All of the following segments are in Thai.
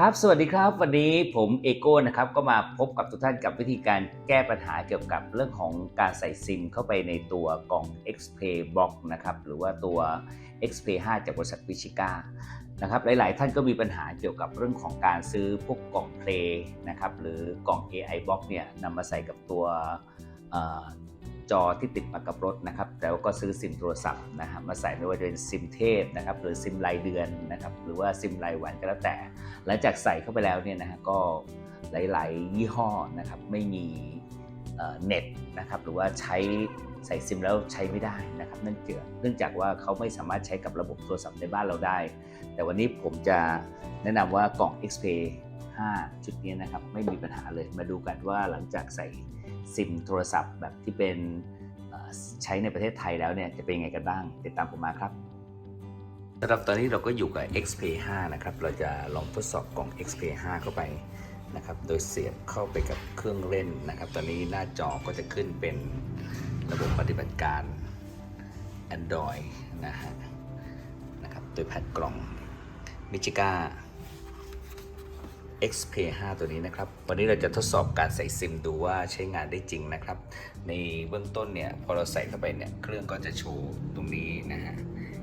ครับ สวัสดีครับ วันนี้ผมเอโก้นะครับ ก็มาพบกับทุกท่านกับวิธีการแก้ปัญหาเกี่ยวกับเรื่องของการใส่ซิมเข้าไปในตัวกล่อง XPlay Box นะครับ หรือว่าตัว XPlay 5 จากบริษัทวิชิก้านะครับ หลาย ๆ ท่านก็มีปัญหาเกี่ยวกับเรื่องของการซื้อพวกกล่องเพลงนะครับ หรือกล่อง AI Box เนี่ยนำมาใส่กับตัว จอที่ติดมากับรถนะครับ แต่ว่าก็ซื้อซิมโทรศัพท์นะฮะมาใส่ไม่ว่าจะเป็นซิมเทพนะครับหรือซิมรายเดือนนะครับหรือว่าซิมรายวันก็แล้วแต่ หลังจากใส่เข้าไปแล้วเนี่ยนะฮะก็หลาย ๆ ยี่ห้อนะครับไม่มีเน็ตนะครับหรือว่าใช้ใส่ซิมแล้วใช้ไม่ได้นะครับเนื่องจากเนื่องจากว่าเขาไม่สามารถใช้กับระบบโทรศัพท์ในบ้านเราได้ แต่วันนี้ผมจะแนะนำว่ากล่อง XP 5ชุดนี้นะครับไม่มีปัญหาเลยมาดูกันว่าหลังจากใส่ ซิมโทรศัพท์แบบที่เป็นใช้ในประเทศไทยแล้วเนี่ยจะเป็นยังไงกันบ้าง ติดตามผมมาครับสำหรับตอนนี้เราก็อยู่กับ XP 5นะครับ เราจะลองทดสอบกล่อง XP 5เข้าไปนะครับ โดยเสียบเข้าไปกับเครื่องเล่นนะครับ ตอนนี้หน้าจอก็จะขึ้นเป็นระบบปฏิบัติการ Android นะฮะนะครับ โดยแผ่นกล่อง m i c h i g a XP 5ตัวนี้นะครับ วันนี้เราจะทดสอบการใส่ซิมดูว่าใช้งานได้จริงนะครับ ในเบื้องต้นเนี่ยพอเราใส่เข้าไปเนี่ยเครื่องก็จะโชว์ตรงนี้นะฮะ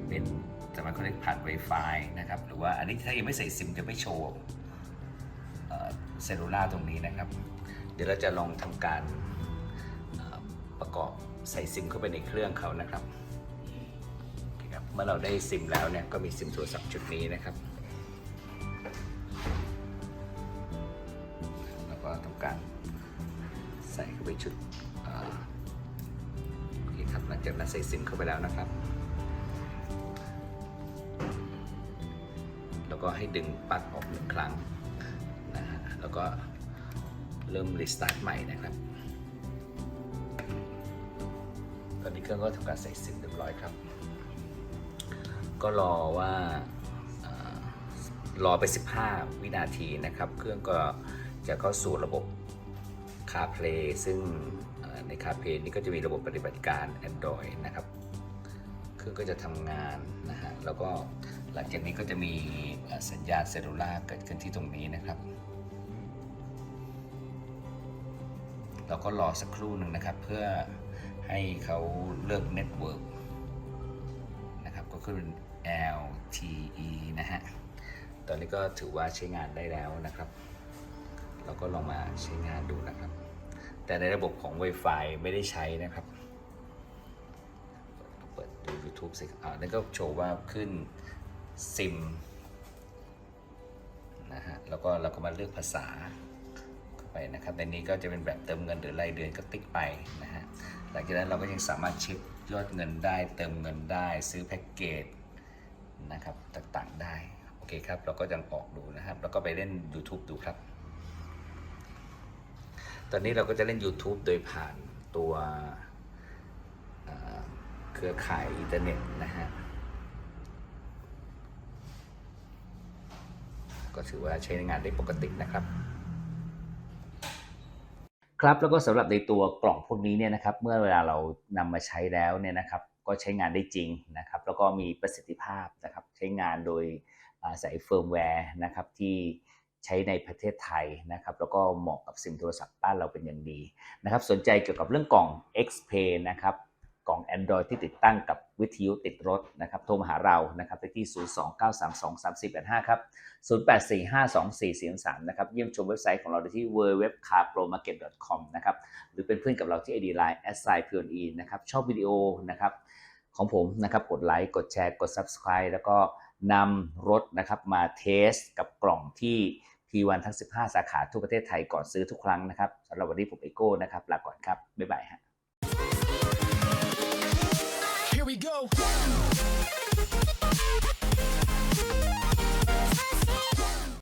เป็นสามารถ connect ผ่าน Wi-Fi นะครับ หรือว่าอันนี้ถ้ายังไม่ใส่ซิมจะไม่โชว์เซลลูล่าตรงนี้นะครับ เดี๋ยวเราจะลองทำการประกอบใส่ซิมเข้าไปในเครื่องเขานะครับเคครับเมื่อเราได้ซิมแล้วเนี่ยก็มีซิมโทรศัพท์ชุดนี้นะครับ เข้าไปชุดเอ่อโอเคครับหลังจากนั้นใส่ซิมเข้าไปแล้วนะครับ แล้วก็ให้ดึงปลั๊กออกหนึ่งครั้งนะฮะแล้วก็เริ่มรีสตาร์ทใหม่นะครับ ตอนนี้เครื่องก็ทำการใส่ซิมเรียบร้อยครับ ก็รอว่าเอ่อรอไป 15 วินาทีนะครับ เครื่องก็จะเข้าสู่ระบบ CarPlay ซึ่งใน CarPlay นี่ก็จะมีระบบปฏิบัติการ Android นะครับเครื่องก็จะทำงานนะฮะแล้วก็หลังจากนี้ก็จะมีสัญญาณเซลลูล่าเกิดขึ้นที่ตรงนี้นะครับ เราก็รอสักครู่หนึ่งนะครับ เพื่อให้เขาเลิกเน็ตเวิร์กนะครับก็คือ LTE นะฮะ ตอนนี้ก็ถือว่าใช้งานได้แล้วนะครับ เราก็ลองมาใช้งานดูนะครับ แต่ในระบบของ Wi-Fi ไม่ได้ใช้นะครับ เปิดดู YouTube สิอ่านั่นก็โชว์ว่าขึ้นซิมนะฮะ แล้วก็เราก็มาเลือกภาษาเข้าไปนะครับ ในนี้ก็จะเป็นแบบเติมเงินหรือรายเดือนก็ติ๊กไปนะฮะ หลังจากนั้นเราก็ยังสามารถเช็คยอดเงินได้ เติมเงินได้ ซื้อแพ็กเกจนะครับ ต่างๆได้ โอเคครับ เราก็ยังออกดูนะครับ แล้วก็ไปเล่น YouTube ดูครับ ตอนนี้เราก็จะเล่น YouTube โดยผ่านตัวเครือข่ายอินเทอร์เน็ตนะฮะ ก็ถือว่าใช้งานได้ปกตินะครับ ครับแล้วก็สำหรับในตัวกล่องพวกนี้เนี่ยนะครับ เมื่อเวลาเรานำมาใช้แล้วเนี่ยนะครับก็ใช้งานได้จริงนะครับ แล้วก็มีประสิทธิภาพนะครับ ใช้งานโดยอาศัยเฟิร์มแวร์นะครับที่ ใช้ในประเทศไทยนะครับแล้วก็เหมาะกับซิมโทรศัพท์บ้านเราเป็นอย่างดีนะครับสนใจเกี่ยวกับเรื่องกล่อง XPay นะครับกล่อง Android ที่ติดตั้งกับวิทยุติดรถนะครับโทรมาหาเรานะครับไปที่ 029323485 ครับ 08452443นะครับเยี่ยมชมเว็บไซต์ของเราได้ที่ www.carpromarket.com นะครับหรือเป็นเพื่อนกับเราที่ ID Line s i p n e นะครับชอบวิดีโอนะครับของผมนะครับกดไลค์กดแชร์กด Subscribe แล้วก็นำรถนะครับมาเทสกับกล่องที่ P1 ทั้ง 15 สาขาทั่วประเทศไทยก่อนซื้อทุกครั้งนะครับสำหรับวันนี้ผมเอโก้นะครับลาก่อนครับบ๊ายบายฮะ